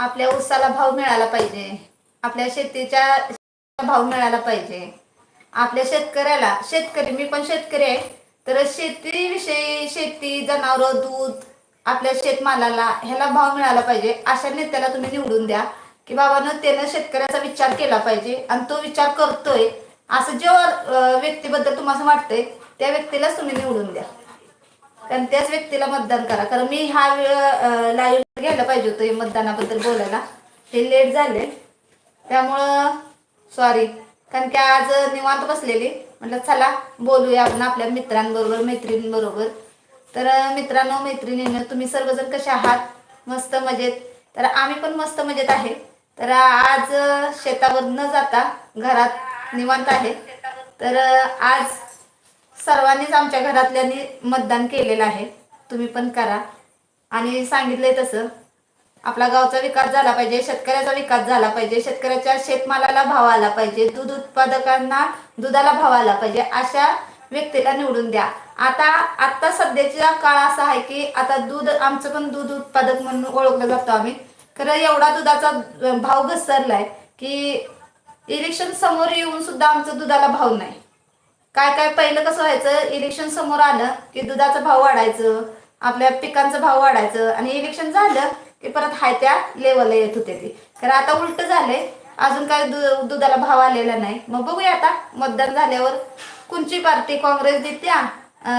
आपल्या ऊसाला भाव मिळाला पाहिजे. आपल्या शेतीच्या भाव मिळाला पाहिजे. आपल्या शेतकऱ्याला शेतकरी मी पण शेतकरी आहे. तर शेतीविषयी शेती जनावरं दूध आपल्या शेतमालाला ह्याला भाव मिळाला पाहिजे. अशा नेत्याला तुम्ही निवडून द्या की बाबानं त्यानं शेतकऱ्याचा विचार केला पाहिजे आणि तो विचार करतोय. असं जेव्हा व्यक्तीबद्दल तुम्हाला वाटतंय त्या व्यक्तीलाच तुम्ही निवडून द्या. कारण त्याच व्यक्तीला मतदान करा. कारण मी हा वेळ लाईव्ह घ्यायला पाहिजे होतं हे मतदानाबद्दल बोलायला. ते लेट झाले. त्यामुळं सॉरी कारण की आज निवांत बसलेली. म्हटलं चला बोलूया आपण आपल्या मित्रांबरोबर मैत्रिणींबरोबर. तर मित्रांनो मैत्रिणींनो तुम्ही सर्वजण कसे आहात? मस्त मजेत. तर आम्ही पण मस्त मजेत आहे. तर आज शेतावर न जाता घरात निवांत आहे. तर आज सर्वांनीच आमच्या घरातल्यांनी मतदान केलेलं आहे. तुम्ही पण करा. आणि सांगितलंय तसं आपला गावचा विकास झाला पाहिजे शेतकऱ्याचा विकास झाला पाहिजे शेतकऱ्याच्या शेतमालाला भाव आला पाहिजे दूध उत्पादकांना दुधाला भाव आला पाहिजे अशा व्यक्तीला निवडून द्या. आता आता सध्याचा काळ असा आहे की आता दूध आमचं पण दूध उत्पादक म्हणून ओळखलं जातो आम्ही. खरं एवढा दुधाचा भाव घसरलाय की इलेक्शन समोर येऊन सुद्धा आमचं दुधाला भाव नाही. काय काय पहिलं कसं व्हायचं? इलेक्शन समोर आलं की दुधाचा भाव वाढायचं आपल्या पिकांचा भाव वाढायचं आणि इलेक्शन झालं की परत हाय त्या लेवलला येत होते ते. कारण आता उलट झालंय. अजून काय दु- दुधाला भाव आलेला नाही. मग बघूया आता. मतदान झाल्यावर कोणची पार्टी काँग्रेस देत्या?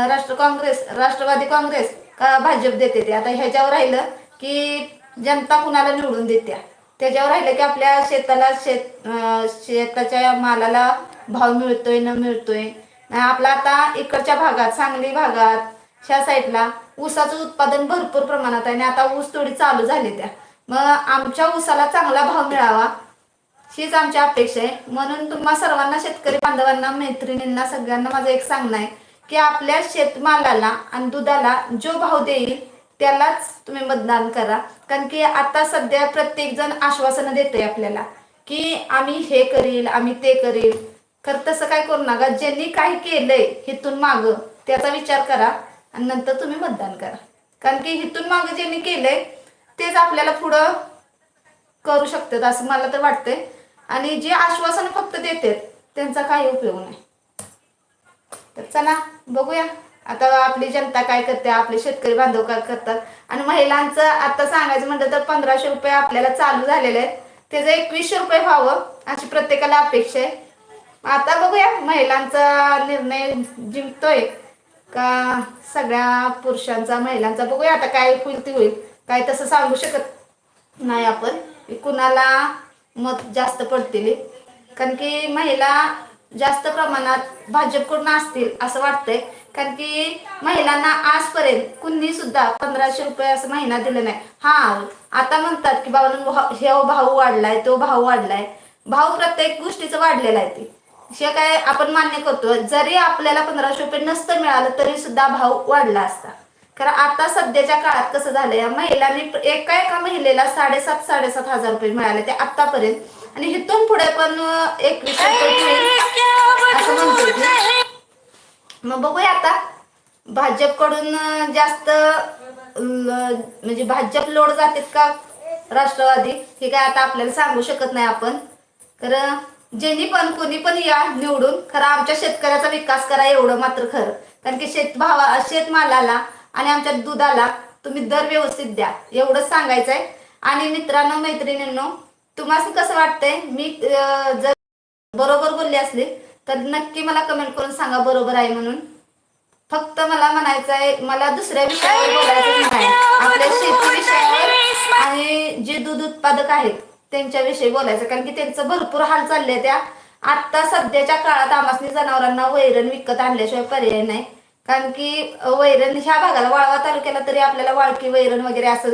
राष्ट्र काँग्रेस राष्ट्रवादी काँग्रेस का भाजप देते ते? आता ह्याच्यावर राहिलं की जनता कुणाला निवडून देत्या? त्याच्यावर राहिलं की आपल्या शेताला शेत शेताच्या मालाला भाव मिळतोय न मिळतोय. आपला आता इकडच्या भागात सांगली भागात ह्या साईडला ऊसाचं उत्पादन भरपूर प्रमाणात आहे आणि आता ऊस थोडी चालू झाली त्या. मग आमच्या ऊसाला चांगला भाव मिळावा हीच आमची अपेक्षा आहे. म्हणून तुम्हा सर्वांना शेतकरी बांधवांना मैत्रिणींना सगळ्यांना माझं एक सांगणं आहे की आपल्या शेतमालाला आणि दुधाला जो भाव देईल त्यालाच तुम्ही मतदान करा. कारण की आता सध्या प्रत्येक जण आश्वासनं देतोय आपल्याला की आम्ही हे करील आम्ही ते करील. खर तसं काय करू नका. ज्यांनी काय केलंय हिथून माग त्याचा विचार करा आणि नंतर तुम्ही मतदान करा. कारण की हिथून माग ज्यांनी केलंय तेच आपल्याला पुढं करू शकतात असं मला तर वाटतंय. आणि जे आश्वासन फक्त देतात त्यांचा काही उपयोग नाही. तर चला बघूया. आता आपली जनता काय करते आपले शेतकरी बांधव काय करतात. आणि महिलांचं आता सांगायचं म्हटलं तर पंधराशे रुपये आपल्याला चालू झालेले आहेत. त्याचं एकवीसशे रुपये व्हावं अशी प्रत्येकाला अपेक्षा आहे. आता बघूया महिलांचा निर्णय जिंकतोय का सगळ्या पुरुषांचा महिलांचा? बघूया आता काय होईल ते होईल. काय तसं सांगू शकत नाही आपण. कुणाला मत जास्त पडतील? कारण की महिला जास्त प्रमाणात भाजपकडून असतील असं वाटतंय. कारण की महिलांना आजपर्यंत कुणी सुद्धा पंधराशे रुपये असं महिना दिलं नाही. हा आता म्हणतात की बाबा हे भाव वाढलाय तो भाव वाढलाय. भाव प्रत्येक गोष्टीचं वाढलेला आहे ते. हे काय आपण मान्य करतो जरी आपल्याला पंधराशे रुपये नसतं मिळालं तरी सुद्धा भाव वाढला असता. कारण आता सध्याच्या काळात कसं झालंय महिलांनी एका एका महिलेला साडेसात साडेसात हजार रुपये मिळाले ते आतापर्यंत आणि इथून पुढे पण एकवीस असं म्हणते. मग बघूया आता. भाजपकडून जास्त म्हणजे भाजप लोड जातात का राष्ट्रवादी? हे काय आता आपल्याला सांगू शकत नाही आपण. तर ज्यांनी पण कोणी पण या निवडून खरं आमच्या शेतकऱ्याचा विकास करा एवढं मात्र खरं. कारण की शेतभावा शेतमालाला आणि आमच्या दुधाला तुम्ही दर व्यवस्थित द्या. एवढंच सांगायचं आहे आणि मित्रांनो मैत्रिणींनो तुम्हाला कसं वाटतंय? मी जर बरोबर बोलली असली तर नक्की मला कमेंट करून सांगा बरोबर आहे म्हणून. फक्त मला म्हणायचं आहे मला दुसऱ्या विषयावर बोलायचं नाही. आपल्या शेती विषयावर आणि जे दूध उत्पादक आहेत त्यांच्याविषयी बोलायचं. कारण की त्यांचं भरपूर हाल चालले त्या. आता सध्याच्या काळात आमासनी जनावरांना वैरण विकत आणल्याशिवाय पर्याय नाही. कारण की वैरण ह्या भागाला वाळवा तालुक्याला तरी आपल्याला वाळकी वैरण वगैरे असं